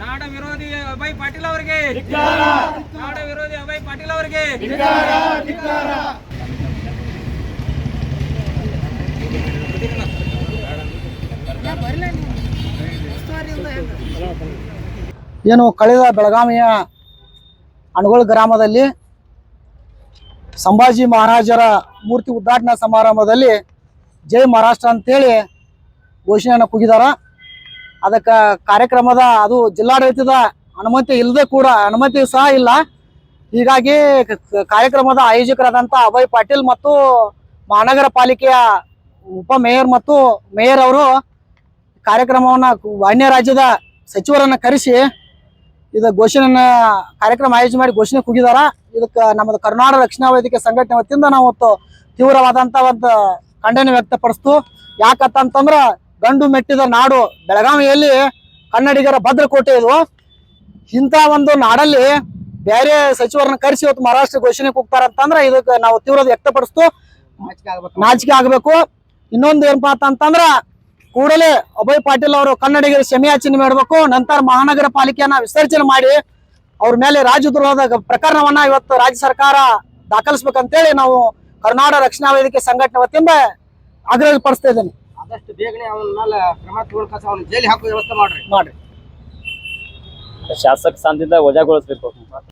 ನಾಡ ವಿರೋಧಿ ಅಭಯ್ ಪಾಟೀಲ್ ಅವರಿಗೆ. ನಾಡ ವಿರೋಧಿ ಅಭಯ್ ಪಾಟೀಲ್ ಅವರಿಗೆ. ಏನು ಕಳೆದ ಬೆಳಗಾವಿಯ ಅಣಗೋಳ ಗ್ರಾಮದಲ್ಲಿ ಸಂಭಾಜಿ ಮಹಾರಾಜರ ಮೂರ್ತಿ ಉದ್ಘಾಟನಾ ಸಮಾರಂಭದಲ್ಲಿ ಜೈ ಮಹಾರಾಷ್ಟ್ರ ಅಂತೇಳಿ ಘೋಷಣೆಯನ್ನು ಕೂಗಿದಾರ. ಅದಕ್ಕೆ ಕಾರ್ಯಕ್ರಮದ ಅದು ಜಿಲ್ಲಾಡಳಿತದ ಅನುಮತಿ ಇಲ್ಲದೆ ಕೂಡ ಅನುಮತಿ ಸಹ ಇಲ್ಲ. ಹೀಗಾಗಿ ಕಾರ್ಯಕ್ರಮದ ಆಯೋಜಕರಾದಂಥ ಅಭಯ್ ಪಾಟೀಲ್ ಮತ್ತು ಮಹಾನಗರ ಪಾಲಿಕೆಯ ಉಪ ಮೇಯರ್ ಮತ್ತು ಮೇಯರ್ ಅವರು ಕಾರ್ಯಕ್ರಮವನ್ನು ಅನ್ಯ ರಾಜ್ಯದ ಸಚಿವರನ್ನ ಕರೆಸಿ ಇದು ಘೋಷಣೆಯನ್ನ ಕಾರ್ಯಕ್ರಮ ಆಯೋಜನೆ ಮಾಡಿ ಘೋಷಣೆ ಕೂಗಿದಾರ. ಇದಕ್ಕೆ ನಮ್ಮದು ಕರ್ನಾಟಕ ರಕ್ಷಣಾ ವೇದಿಕೆ ಸಂಘಟನೆ ವತಿಯಿಂದ ನಾವು ತೀವ್ರವಾದಂಥ ಒಂದು ಖಂಡನೆ ವ್ಯಕ್ತಪಡಿಸ್ತು. ಯಾಕಂತಂದ್ರ ಗಂಡು ಮೆಟ್ಟಿದ ನಾಡು ಬೆಳಗಾವಿಯಲ್ಲಿ ಕನ್ನಡಿಗರ ಭದ್ರಕೋಟೆ ಇದು. ಇಂಥ ಒಂದು ನಾಡಲ್ಲಿ ಬೇರೆ ಸಚಿವರನ್ನ ಕರೆಸಿ ಇವತ್ತು ಮಹಾರಾಷ್ಟ್ರ ಘೋಷಣೆ ಕೂಗ್ತಾರಂತಂದ್ರ ಇದಕ್ಕೆ ನಾವು ತೀವ್ರ ವ್ಯಕ್ತಪಡಿಸ್ತು. ನಾಚಿಕೆ ಆಗಬೇಕು. ಇನ್ನೊಂದು ಏನಪ್ಪಾ ಅಂತಂದ್ರ ಕೂಡಲೇ ಅಭಯ್ ಪಾಟೀಲ್ ಅವರು ಕನ್ನಡಿಗರ ಕ್ಷಮೆಯಾಚನೆ ಮಾಡಬೇಕು. ನಂತರ ಮಹಾನಗರ ಪಾಲಿಕೆಯನ್ನ ವಿಸರ್ಜನೆ ಮಾಡಿ ಅವ್ರ ಮೇಲೆ ರಾಜದ್ರೋಹದ ಪ್ರಕರಣವನ್ನ ಇವತ್ತು ರಾಜ್ಯ ಸರ್ಕಾರ ದಾಖಲಿಸ್ಬೇಕಂತೇಳಿ ನಾವು ಕರ್ನಾಟಕ ರಕ್ಷಣಾ ವೇದಿಕೆ ಸಂಘಟನೆ ವತಿಯಿಂದ ಆಗ್ರಹ ಪಡಿಸ್ತಾ ಇದ್ದೇನೆ. ಆದಷ್ಟು ಬೇಗನೆ ಅವನ ಕ್ರಮ ತಗೊಳ್ಕಾಸ ಅವನ ಜೈಲಿ ಹಾಕೋ ವ್ಯವಸ್ಥೆ ಮಾಡ್ರಿ. ಮಾಡ್ರಿ. ಶಾಸಕ ಸ್ಥಾನದಿಂದ ವಜಾಗೊಳಿಸ್ಬೇಕು.